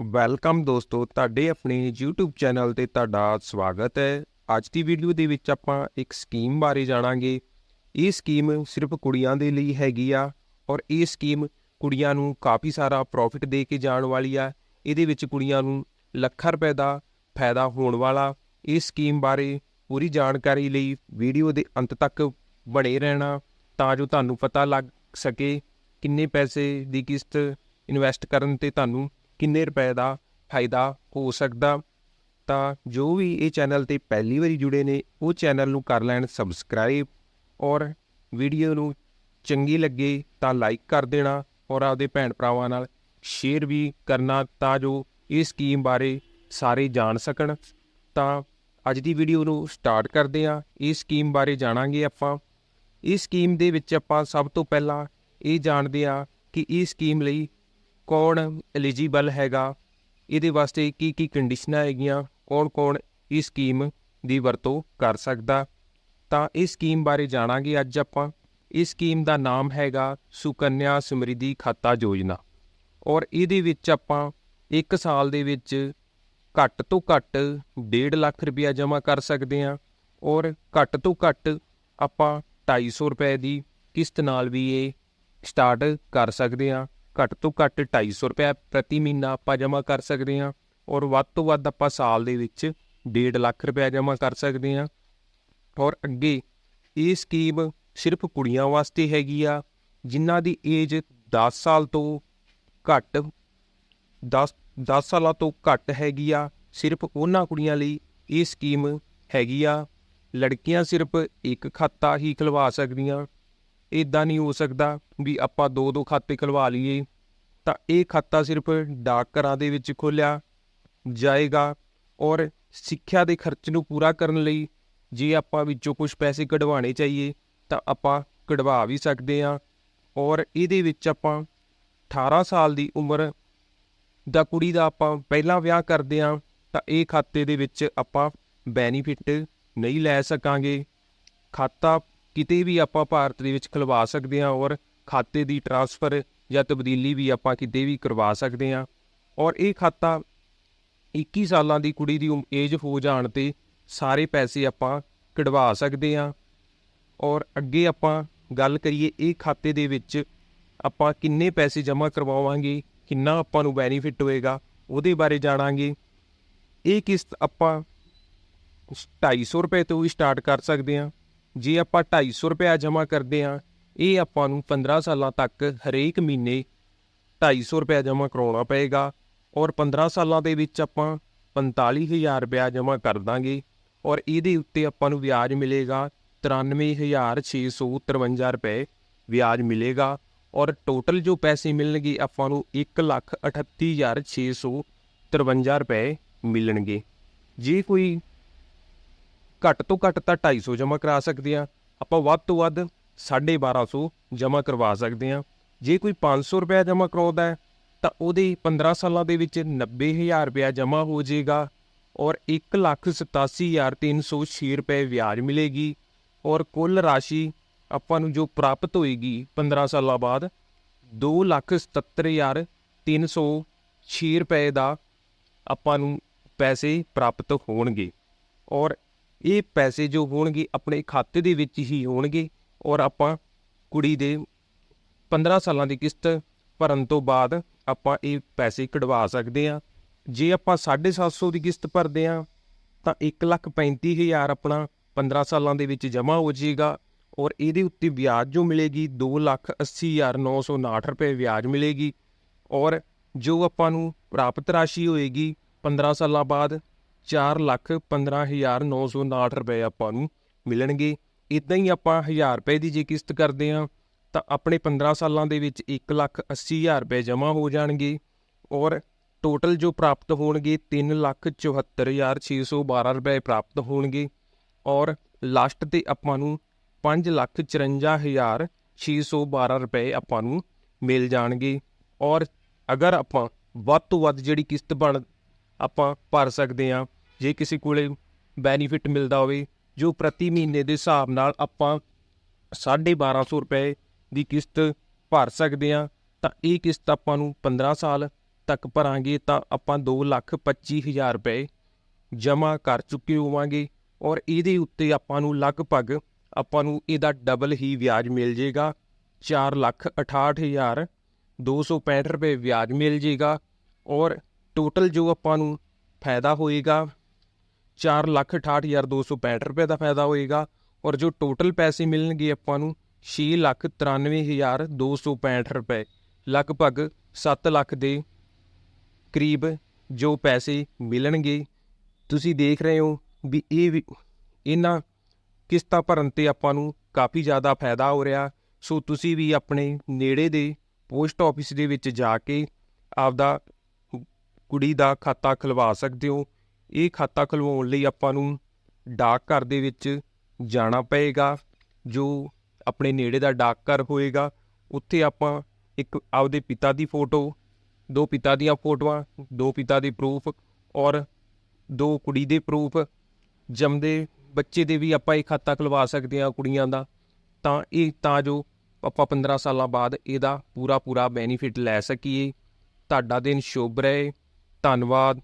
Welcome ਦੋਸਤੋ, ਤੁਹਾਡੇ ਆਪਣੇ YouTube ਚੈਨਲ ਤੇ ਤੁਹਾਡਾ ਸਵਾਗਤ ਹੈ। ਅੱਜ ਦੀ ਵੀਡੀਓ ਦੇ ਵਿੱਚ ਆਪਾਂ ਇੱਕ ਸਕੀਮ ਬਾਰੇ ਜਾਣਾਂਗੇ। ਇਹ ਸਕੀਮ ਸਿਰਫ ਕੁੜੀਆਂ ਦੇ ਲਈ ਹੈਗੀ ਆ ਔਰ ਇਹ ਸਕੀਮ ਕੁੜੀਆਂ ਨੂੰ ਕਾਫੀ ਸਾਰਾ ਪ੍ਰੋਫਿਟ ਦੇ ਕੇ ਜਾਣ ਵਾਲੀ ਆ। ਇਹਦੇ ਵਿੱਚ ਕੁੜੀਆਂ ਨੂੰ ਲੱਖਾਂ ਰੁਪਏ ਦਾ ਫਾਇਦਾ ਹੋਣ ਵਾਲਾ। ਇਸ ਸਕੀਮ ਬਾਰੇ ਪੂਰੀ ਜਾਣਕਾਰੀ ਲਈ ਵੀਡੀਓ ਦੇ ਅੰਤ ਤੱਕ ਬਣੇ ਰਹਿਣਾ ਤਾਂ ਜੋ ਤੁਹਾਨੂੰ ਪਤਾ ਲੱਗ ਸਕੇ ਕਿੰਨੇ ਪੈਸੇ ਦੀ ਕਿਸ਼ਤ ਇਨਵੈਸਟ ਕਰਨ ਤੇ ਤੁਹਾਨੂੰ ਕਿੰਨੇ ਰੁਪਏ ਦਾ ਫਾਇਦਾ ਹੋ ਸਕਦਾ? ਤਾਂ ਜੋ ਵੀ ਇਹ ਚੈਨਲ ਤੇ ਪਹਿਲੀ ਵਾਰੀ ਜੁੜੇ ਨੇ, ਉਹ ਚੈਨਲ ਨੂੰ ਕਰ ਲੈਣ ਸਬਸਕ੍ਰਾਈਬ ਔਰ ਵੀਡੀਓ ਨੂੰ ਚੰਗੀ ਲੱਗੇ ਤਾਂ ਲਾਈਕ ਕਰ ਦੇਣਾ ਔਰ ਆਪਦੇ ਭੈਣ ਭਰਾਵਾਂ ਨਾਲ ਸ਼ੇਅਰ ਵੀ ਕਰਨਾ ਤਾਂ ਜੋ ਇਸ ਸਕੀਮ ਬਾਰੇ ਸਾਰੇ ਜਾਣ ਸਕਣ। ਤਾਂ ਅੱਜ ਦੀ ਵੀਡੀਓ ਨੂੰ ਸਟਾਰਟ ਕਰਦੇ ਹਾਂ। ਇਸ ਸਕੀਮ ਬਾਰੇ ਜਾਣਾਂਗੇ ਆਪਾਂ। ਇਸ ਸਕੀਮ ਦੇ ਵਿੱਚ ਆਪਾਂ ਸਭ ਤੋਂ ਪਹਿਲਾਂ ਇਹ ਜਾਣਦੇ ਹਾਂ ਕਿ ਇਹ ਸਕੀਮ ਲਈ ਕੌਣ ਐਲੀਜੀਬਲ ਹੈਗਾ, ਇਹਦੇ ਵਾਸਤੇ ਕੀ ਕੀ ਕੰਡੀਸ਼ਨਾਂ ਹੈਗੀਆਂ ਕੌਣ-ਕੌਣ ਇਸ ਸਕੀਮ ਦੀ ਵਰਤੋਂ ਕਰ ਸਕਦਾ। ਤਾਂ ਇਸ ਸਕੀਮ ਬਾਰੇ ਜਾਣਾਂਗੇ ਅੱਜ ਆਪਾਂ। ਇਸ ਸਕੀਮ ਦਾ ਨਾਮ ਹੈਗਾ ਸੁਕੰਨਿਆ ਸਮਰਿੱਧੀ ਖਾਤਾ ਯੋਜਨਾ। ਔਰ ਇਹਦੇ ਵਿੱਚ ਆਪਾਂ 1 ਸਾਲ ਦੇ ਵਿੱਚ ਘੱਟ ਤੋਂ ਘੱਟ 1.5 ਲੱਖ ਰੁਪਇਆ ਜਮ੍ਹਾਂ ਕਰ ਸਕਦੇ ਹਾਂ। ਔਰ ਘੱਟ ਤੋਂ ਘੱਟ ਆਪਾਂ 250 ਰੁਪਏ ਦੀ ਕਿਸ਼ਤ ਨਾਲ ਵੀ ਇਹ ਸਟਾਰਟ ਕਰ ਸਕਦੇ ਹਾਂ। ਘੱਟ ਤੋਂ ਘੱਟ 250 ਰੁਪਏ ਪ੍ਰਤੀ ਮਹੀਨਾ ਆਪਾਂ ਜਮ੍ਹਾਂ ਕਰ ਸਕਦੇ ਹਾਂ ਔਰ ਵੱਧ ਤੋਂ ਵੱਧ ਆਪਾਂ ਸਾਲ ਦੇ ਵਿੱਚ 1.5 ਲੱਖ ਰੁਪਏ ਜਮ੍ਹਾਂ ਕਰ ਸਕਦੇ ਹਾਂ। ਔਰ ਅੱਗੇ ਇਹ ਸਕੀਮ ਸਿਰਫ ਕੁੜੀਆਂ ਵਾਸਤੇ ਹੈਗੀ ਆ, ਜਿਨ੍ਹਾਂ ਦੀ ਏਜ 10 ਸਾਲ ਤੋਂ ਘੱਟ 10 10 ਸਾਲਾਂ ਤੋਂ ਘੱਟ ਹੈਗੀ ਆ, ਸਿਰਫ ਉਹਨਾਂ ਕੁੜੀਆਂ ਲਈ ਇਹ ਸਕੀਮ ਹੈਗੀ ਆ। ਲੜਕੀਆਂ ਸਿਰਫ ਇੱਕ ਖਾਤਾ ਹੀ ਖੁਲਵਾ ਸਕਦੀਆਂ। ਇਦਾਂ ਨਹੀਂ ਹੋ ਸਕਦਾ ਵੀ ਆਪਾਂ ਦੋ ਦੋ ਖਾਤੇ ਖੁਲਵਾ ਲਈਏ। ਤਾਂ ਇਹ ਖਾਤਾ ਸਿਰਫ ਡਾਕ ਘਰਾਂ ਦੇ ਵਿੱਚ ਖੋਲਿਆ ਜਾਏਗਾ ਔਰ ਸਿੱਖਿਆ ਦੇ ਖਰਚ ਨੂੰ ਪੂਰਾ ਕਰਨ ਲਈ ਜੇ ਆਪਾਂ ਵਿੱਚੋਂ ਕੁਝ ਪੈਸੇ ਕਢਵਾਣੇ ਚਾਹੀਏ ਤਾਂ ਆਪਾਂ ਕਢਵਾ ਵੀ ਸਕਦੇ ਹਾਂ ਔਰ ਇਹਦੇ ਵਿੱਚ ਆਪਾਂ 18 ਸਾਲ ਦੀ ਉਮਰ ਦਾ ਕੁੜੀ ਦਾ ਆਪਾਂ ਪਹਿਲਾਂ ਵਿਆਹ ਕਰਦੇ ਹਾਂ ਤਾਂ ਇਹ ਖਾਤੇ ਦੇ ਵਿੱਚ ਆਪਾਂ ਬੈਨੀਫਿਟ ਨਹੀਂ ਲੈ ਸਕਾਂਗੇ। ਖਾਤਾ ਕਿਤੇ ਵੀ ਆਪਾਂ ਭਾਰਤ ਦੇ ਵਿੱਚ ਖੁਲਵਾ ਸਕਦੇ ਹਾਂ ਔਰ ਖਾਤੇ ਦੀ ਟ੍ਰਾਂਸਫਰ ਜਾਂ ਤਬਦੀਲੀ ਵੀ ਆਪਾਂ ਕਿਤੇ ਵੀ ਕਰਵਾ ਸਕਦੇ ਹਾਂ। ਔਰ ਇਹ ਖਾਤਾ 21 ਸਾਲਾਂ ਦੀ ਕੁੜੀ ਦੀ ਏਜ ਹੋ ਜਾਣ ਤੇ ਸਾਰੇ ਪੈਸੇ ਆਪਾਂ ਕਢਵਾ ਸਕਦੇ ਹਾਂ। ਔਰ ਅੱਗੇ ਆਪਾਂ ਗੱਲ ਕਰੀਏ ਇਹ ਖਾਤੇ ਦੇ ਵਿੱਚ ਆਪਾਂ ਕਿੰਨੇ ਪੈਸੇ ਜਮ੍ਹਾਂ ਕਰਵਾਵਾਂਗੇ, ਕਿੰਨਾ ਆਪਾਂ ਨੂੰ ਬੈਨੀਫਿਟ ਹੋਏਗਾ, ਉਹਦੇ ਬਾਰੇ ਜਾਣਾਂਗੇ। ਇਹ ਕਿਸ਼ਤ ਆਪਾਂ 250 ਰੁਪਏ ਤੋਂ ਵੀ ਸਟਾਰਟ ਕਰ ਸਕਦੇ ਹਾਂ। ਜੇ ਆਪਾਂ 250 ਰੁਪਏ ਜਮ੍ਹਾਂ ਕਰਦੇ ਹਾਂ, ਇਹ ਆਪਾਂ ਨੂੰ 15 ਸਾਲਾਂ ਤੱਕ ਹਰੇਕ ਮਹੀਨੇ 250 ਰੁਪਏ ਜਮ੍ਹਾਂ ਕਰਾਉਣਾ ਪਏਗਾ ਔਰ 15 ਸਾਲਾਂ ਦੇ ਵਿੱਚ ਆਪਾਂ 45000 ਰੁਪਏ ਜਮ੍ਹਾਂ ਕਰ ਦਾਂਗੇ ਔਰ ਇਹਦੇ ਉੱਤੇ ਆਪਾਂ ਨੂੰ ਵਿਆਜ ਮਿਲੇਗਾ 93653 ਰੁਪਏ ਵਿਆਜ ਮਿਲੇਗਾ ਔਰ ਟੋਟਲ ਜੋ ਪੈਸੇ ਮਿਲਣਗੇ ਆਪਾਂ ਨੂੰ 138653 ਰੁਪਏ ਮਿਲਣਗੇ। ਜੇ ਕੋਈ ਘੱਟ ਤੋਂ ਘੱਟ ਤਾਂ 250 ਜਮ੍ਹਾਂ ਕਰਾ ਸਕਦੇ ਆ ਆਪਾਂ ਵੱਧ ਤੋਂ ਵੱਧ 1250 ਜਮ੍ਹਾਂ ਕਰਵਾ ਸਕਦੇ ਆ ਜੇ ਕੋਈ 500 ਰੁਪਏ ਜਮ੍ਹਾਂ ਕਰਾਉਂਦਾ ਹੈ, ਤਾਂ ਉਹਦੇ 15 ਸਾਲਾਂ ਦੇ ਵਿੱਚ 90000 ਰੁਪਏ ਜਮ੍ਹਾਂ ਹੋ ਜਾਏਗਾ ਔਰ 187306 ਰੁਪਏ ਵਿਆਜ ਮਿਲੇਗੀ ਔਰ ਕੁੱਲ ਰਾਸ਼ੀ ਆਪਾਂ ਨੂੰ ਜੋ ਪ੍ਰਾਪਤ ਹੋਏਗੀ 15 ਸਾਲਾਂ ਬਾਅਦ 277306 ਰੁਪਏ ਦਾ ਆਪਾਂ ਨੂੰ ਪੈਸੇ ਪ੍ਰਾਪਤ ਹੋਣਗੇ। ਔਰ ਇਹ ਪੈਸੇ ਜੋ ਹੋਣਗੇ ਆਪਣੇ ਖਾਤੇ ਦੇ ਵਿੱਚ ਹੀ ਹੋਣਗੇ ਔਰ ਆਪਾਂ ਕੁੜੀ ਦੇ 15 ਸਾਲਾਂ ਦੀ ਕਿਸ਼ਤ ਭਰਨ ਤੋਂ ਬਾਅਦ ਆਪਾਂ ਇਹ ਪੈਸੇ ਕਢਵਾ ਸਕਦੇ ਹਾਂ। ਜੇ ਆਪਾਂ 750 ਦੀ ਕਿਸ਼ਤ ਭਰਦੇ ਹਾਂ, ਤਾਂ 135000 ਆਪਣਾ 15 ਸਾਲਾਂ ਦੇ ਵਿੱਚ ਜਮ੍ਹਾਂ ਹੋ ਜਾਏਗਾ ਔਰ ਇਹਦੇ ਉੱਤੇ ਵਿਆਜ ਜੋ ਮਿਲੇਗੀ 280959 ਰੁਪਏ ਵਿਆਜ ਮਿਲੇਗੀ ਔਰ ਜੋ ਆਪਾਂ ਨੂੰ ਪ੍ਰਾਪਤ ਰਾਸ਼ੀ ਹੋਏਗੀ 15 ਸਾਲਾਂ ਬਾਅਦ 415959 ਰੁਪਏ ਆਪਾਂ ਨੂੰ ਮਿਲਣਗੇ। ਇਦਾਂ ਹੀ ਆਪਾਂ 1000 ਰੁਪਏ ਦੀ ਜੇ ਕਿਸ਼ਤ ਕਰਦੇ ਹਾਂ, ਤਾਂ ਆਪਣੇ 15 ਸਾਲਾਂ ਦੇ ਵਿੱਚ 180000 ਰੁਪਏ ਜਮ੍ਹਾਂ ਹੋ ਜਾਣਗੇ ਔਰ ਟੋਟਲ ਜੋ ਪ੍ਰਾਪਤ ਹੋਣਗੇ 374612 ਰੁਪਏ ਪ੍ਰਾਪਤ ਹੋਣਗੇ ਔਰ ਲਾਸਟ ਤੇ ਆਪਾਂ ਨੂੰ 554612 ਰੁਪਏ ਆਪਾਂ ਨੂੰ ਮਿਲ ਜਾਣਗੇ। ਔਰ ਅਗਰ ਆਪਾਂ ਵੱਧ ਤੋਂ ਵੱਧ ਜਿਹੜੀ ਕਿਸ਼ਤ ਬਣ ਆਪਾਂ ਭਰ ਸਕਦੇ ਹਾਂ। ਜੇ ਕਿਸੇ ਕੋਲੇ ਬੈਨੀਫਿਟ ਮਿਲਦਾ ਹੋਵੇ, ਜੋ ਪ੍ਰਤੀ ਮਹੀਨੇ ਦੇ ਹਿਸਾਬ ਨਾਲ ਆਪਾਂ 1250 ਰੁਪਏ ਦੀ ਕਿਸ਼ਤ ਭਰ ਸਕਦੇ ਹਾਂ, ਤਾਂ ਇਹ ਕਿਸ਼ਤ ਆਪਾਂ ਨੂੰ 15 ਸਾਲ ਤੱਕ ਭਰਾਂਗੇ, ਤਾਂ ਆਪਾਂ 225000 ਰੁਪਏ ਜਮ੍ਹਾਂ ਕਰ ਚੁੱਕੇ ਹੋਵਾਂਗੇ ਔਰ ਇਹਦੇ ਉੱਤੇ ਆਪਾਂ ਨੂੰ ਲਗਭਗ ਆਪਾਂ ਨੂੰ ਇਹਦਾ ਡਬਲ ਹੀ ਵਿਆਜ ਮਿਲ ਜੇਗਾ। 468265 ਰੁਪਏ ਵਿਆਜ ਮਿਲ ਜੇਗਾ ਔਰ ਟੋਟਲ ਜੋ ਆਪਾਂ ਨੂੰ ਫਾਇਦਾ ਹੋਏਗਾ 468265 ਰੁਪਏ ਦਾ ਫਾਇਦਾ ਹੋਏਗਾ ਔਰ ਜੋ ਟੋਟਲ ਪੈਸੇ ਮਿਲਣਗੇ ਆਪਾਂ ਨੂੰ 693265 ਰੁਪਏ, ਲਗਭਗ 7 ਲੱਖ ਦੇ ਕਰੀਬ ਜੋ ਪੈਸੇ ਮਿਲਣਗੇ। ਤੁਸੀਂ ਦੇਖ ਰਹੇ ਹੋ ਵੀ ਇਹ ਵੀ ਇਹਨਾਂ ਕਿਸ਼ਤਾਂ ਭਰਨ ਤੇ ਆਪਾਂ ਨੂੰ ਕਾਫੀ ਜ਼ਿਆਦਾ ਫਾਇਦਾ ਹੋ ਰਿਹਾ। ਸੋ ਤੁਸੀਂ ਵੀ ਆਪਣੇ ਨੇੜੇ ਦੇ ਪੋਸਟ ਆਫਿਸ ਦੇ ਵਿੱਚ ਜਾ ਕੇ ਆਪਦਾ ਕੁੜੀ ਦਾ ਖਾਤਾ ਖੁਲਵਾ ਸਕਦੇ ਹੋ। ਇਹ ਖਾਤਾ ਖੁਲਵਾਉਣ ਲਈ ਆਪਾਂ ਨੂੰ ਡਾਕ ਘਰ ਦੇ ਵਿੱਚ ਜਾਣਾ ਪਏਗਾ, ਜੋ ਆਪਣੇ ਨੇੜੇ ਦਾ ਡਾਕ ਘਰ ਹੋਏਗਾ। ਉੱਥੇ ਆਪਾਂ ਇੱਕ ਆਪਦੇ ਪਿਤਾ ਦੀ ਫੋਟੋ, ਦੋ ਪਿਤਾ ਦੀਆਂ ਫੋਟੋਆਂ, ਦੋ ਪਿਤਾ ਦੇ ਪ੍ਰੂਫ ਔਰ ਦੋ ਕੁੜੀ ਦੇ ਪ੍ਰੂਫ। ਜੰਮਦੇ ਬੱਚੇ ਦੇ ਵੀ ਆਪਾਂ ਇਹ ਖਾਤਾ ਖੁਲਵਾ ਸਕਦੇ ਹਾਂ ਕੁੜੀਆਂ ਦਾ। ਤਾਂ ਇਹ ਤਾਂ ਜੋ ਆਪਾਂ 15 ਸਾਲਾਂ ਬਾਅਦ ਇਹਦਾ ਪੂਰਾ ਪੂਰਾ ਬੈਨੀਫਿਟ ਲੈ ਸਕੀਏ। ਤੁਹਾਡਾ ਦਿਨ ਸ਼ੁਭ ਰਹੇ। ਧੰਨਵਾਦ।